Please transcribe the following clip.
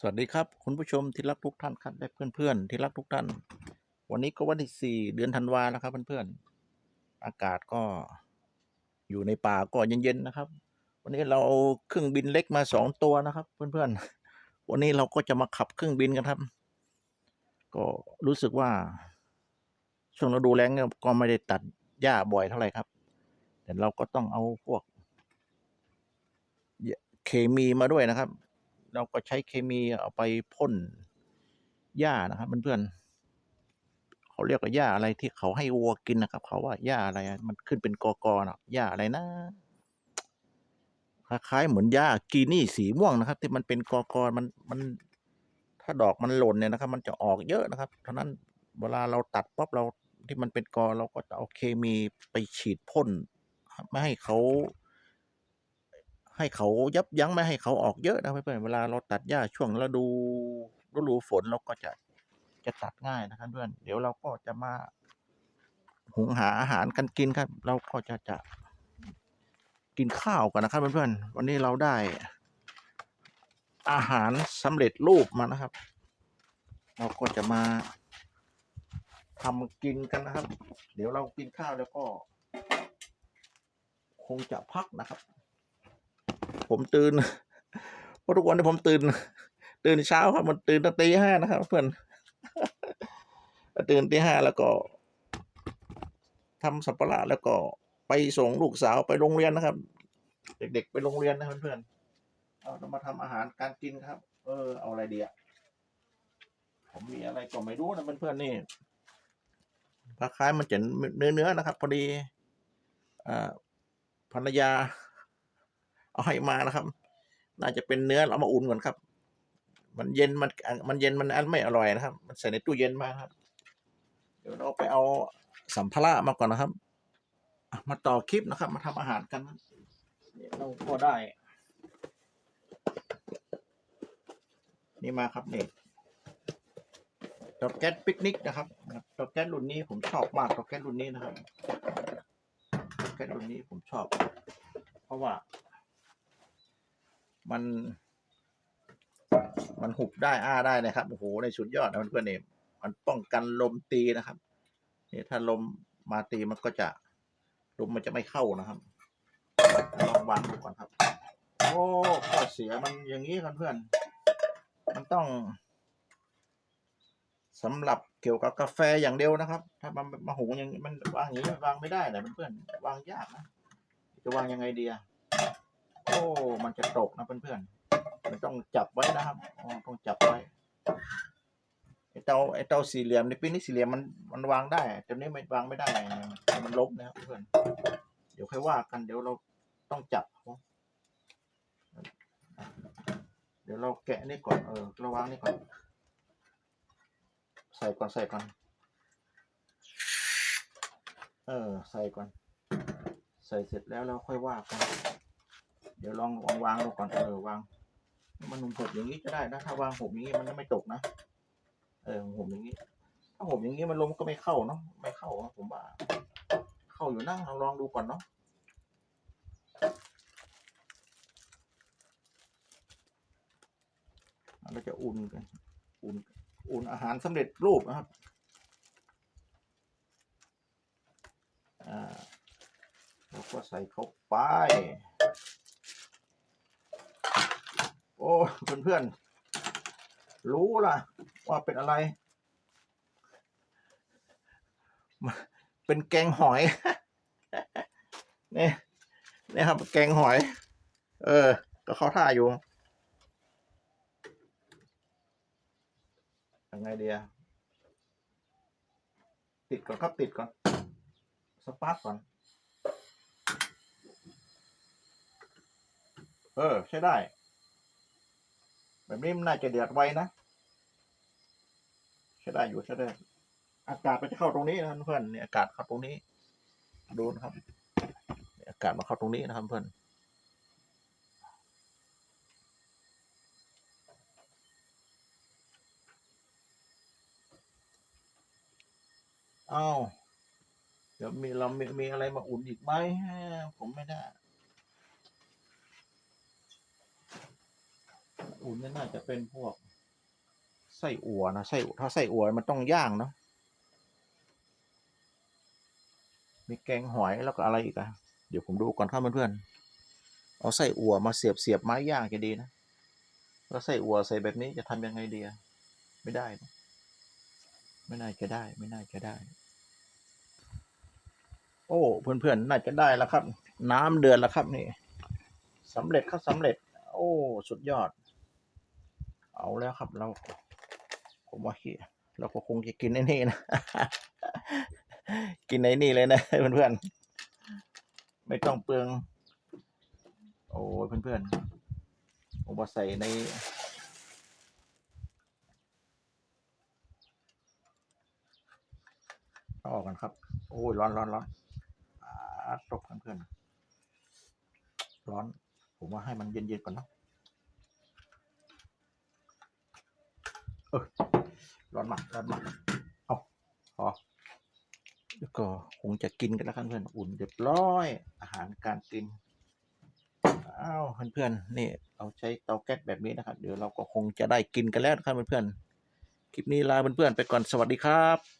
สวัสดีครับ คุณผู้ชมที่รักทุกท่านครับและเพื่อนๆ ที่รักทุกท่าน วันนี้ก็วันที่สี่เดือนธันวาแล้วครับเพื่อนๆอากาศก็อยู่ในป่าก็เย็นๆนะครับ วันนี้เราเอาเครื่องบินเล็กมาสองตัวนะครับ เพื่อนๆ วันนี้เราก็จะมาขับเครื่องบินกันครับ ก็รู้สึกว่า ช่วงฤดูแลงก็ไม่ได้ตัดหญ้าบ่อยเท่าไหร่ครับ แต่เราก็ต้องเอาพวกเคมีมาด้วยนะครับ เราก็ใช้เคมีเอาไปพ่นหญ้านะครับเพื่อนๆเขาเรียกว่าหญ้าอะไรที่เขาให้วัวกินนะครับ เขาว่าหญ้าอะไรมันขึ้นเป็นกอกอนะหญ้าอะไรนะคล้ายๆเหมือนหญ้ากีนี่สีม่วงนะครับ ที่มันเป็นกอกอมันมันถ้าดอกมันหล่นเนี่ยนะครับ มันจะออกเยอะนะครับเพราะนั้นเวลาเราตัดป๊อบเราที่มันเป็นกอเราก็จะเอาเคมีไปฉีดพ่นไม่ให้เขา ให้เขายับยั้งไม่ให้เขาออกเยอะนะเพื่อนๆเวลาเราตัดหญ้าช่วงฤดูฤดูฝนเราก็จะจะตัดง่ายนะครับเพื่อนเดี๋ยวเราก็จะมาหุงหาอาหารกันกินครับ เราก็จะจะกินข้าวกันนะครับเพื่อนๆวันนี้เราได้ อาหารสำเร็จรูปมานะครับ เราก็จะมาทำกินกันนะครับ เดี๋ยวเรากินข้าวแล้วก็ คงจะพักนะครับ ผมตื่นเพราะทุกวันที่ผมตื่น ตื่นเช้าครับ มันตื่นตั้งตีห้านะครับเพื่อนตื่นตีห้าแล้วก็ทำสัมภาระแล้วก็ไปส่งลูกสาวไปโรงเรียนนะครับ เด็กๆไปโรงเรียนนะเพื่อนๆเอาเรามาทำอาหารการกินครับ เออ เอาอะไรดีอะผมมีอะไรก็ไม่รู้นะเพื่อนๆนี่คล้ายๆมันจะเนื้อเนื้อๆนะครับ พอดีอ่าภรรยา เอาให้มานะครับ น่าจะเป็นเนื้อเรามาอุ่นก่อนครับ มันเย็นมันมันเย็นมันอันไม่อร่อยนะครับ มันใส่ในตู้เย็นมาครับ เดี๋ยวเราไปเอาสัมภาระมาก่อนนะครับมาต่อคลิปนะครับ มาทำอาหารกันเราก็ได้ นี่มาครับนี่เตาแก๊สปิกนิกนะครับเตาแก๊สรุ่นนี้ผมชอบมากเตาแก๊สรุ่นนี้นะครับเตาแก๊สรุ่นนี้ผมชอบ เพราะว่า มัน มันหุบได้อ้าได้นะครับโอ้โหในสุดยอดนะเพื่อนเนี่ยมันป้องกันลมตีนะครับนี่ถ้าลมมาตีมันก็จะ ลมมันจะไม่เข้านะครับลองวางดูก่อนครับ โอ้ข้อเสียมันอย่างนี้ครับเพื่อน มันต้องสำหรับเกี่ยวกับกาแฟอย่างเดียวนะครับ ถ้ามันมาหุงอย่างนี้มันวางอย่างนี้วางไม่ได้นะเพื่อนวางยากนะจะวางยังไงดีอะ มันจะตกนะเพื่อนๆมันต้องจับไว้นะครับอ๋อต้องจับไว้ไอ้เตาไอ้เตาสี่เหลี่ยมในปีนี้สี่เหลี่ยมมันมันวางได้แต่นี้ไม่วางไม่ได้มันลบนะครับเพื่อนเดี๋ยวค่อยว่ากันเดี๋ยวเราต้องจับเขาเดี๋ยวเราแกะนี่ก่อนเออเราวางนี่ก่อน ใส่ก่อนใส่ก่อนเออใส่ก่อน ใส่เสร็จแล้วเราค่อยว่ากัน เดี๋ยวลองวางวางดูก่อนเออวาง มันหุบอย่างนี้ก็ได้นะถ้าวางหุบอย่างนี้มันก็ไม่ตกนะเออหุบอย่างนี้ ถ้าหุบอย่างนี้มันลมก็ไม่เข้าเนาะไม่เข้าผมว่า เข้าอยู่นั่งลองลองดูก่อนเนาะเราจะอุ่นกันอุ่นอุ่นอาหารสำเร็จรูปนะครับอ่าแล้วก็ใส่เข้าไป โอ้เพื่อนๆรู้ล่ะ ว่าเป็นอะไร เป็นแกงหอยนี่นี่ครับ แกงหอย เออ ก็เขาท่าอยู่ยังไงเดียติดก่อนครับติดก่อน สปาร์กก่อน เออ ใช้ได้ แบบนี้มันน่าจะเดือดไวนะใช้ได้อยู่ใช้ได้ อากาศมันจะเข้าตรงนี้นะเพื่อนเนี่ยอากาศเข้าตรงนี้ ดูนะครับเนี่ยอากาศมาเข้าตรงนี้นะครับเพื่อนอ้าวเดี๋ยวมีเรามีมีอะไรมาอุ่นอีกไหมผมไม่ได้ อุ่นนี่น่าจะเป็นพวกไส้อั่วนะไส้ถ้าไส้อั่วมันต้องย่างเนาะมีแกงหอยแล้วก็อะไรอีกอะเดี๋ยวผมดูก่อนครับเพื่อนๆเอาไส้อั่วมาเสียบเสียบไม้ย่างจะดีนะแล้วไส้อั่วใส่แบบนี้จะทำยังไงดีอะไม่ได้นะไม่น่าจะได้ ไม่น่าจะได้ โอ้เพื่อนๆน่าจะได้แล้วครับ น้ำเดือดแล้วครับนี่สำเร็จครับสำเร็จ โอ้ สุดยอด เอาแล้วครับเรา ผมว่าเฮียเราก็คงจะกินไอ้นี่นะ กินไอ้นี่เลยนะเพื่อนๆ ไม่ต้องเปลือง โอ้ยเพื่อนๆ ผมว่าใส่ในอออกกันครับ โอ้ยร้อนร้อนร้อนอ่าตกเพื่อนๆ ร้อน ผมว่าให้มันเย็นๆก่อนนะ เออร้อนมากร้อนมากเอาพอแล้วก็คงจะกินกันแล้วครับเพื่อนอุ่นเรียบร้อย อาหารการกินอ้าวเพื่อนๆนี่เราใช้เตาแก๊สแบบนี้นะครับ เดี๋ยวเราก็คงจะได้กินกันแล้วนะครับเพื่อนๆคลิปนี้ลาเพื่อนๆไปก่อนสวัสดีครับ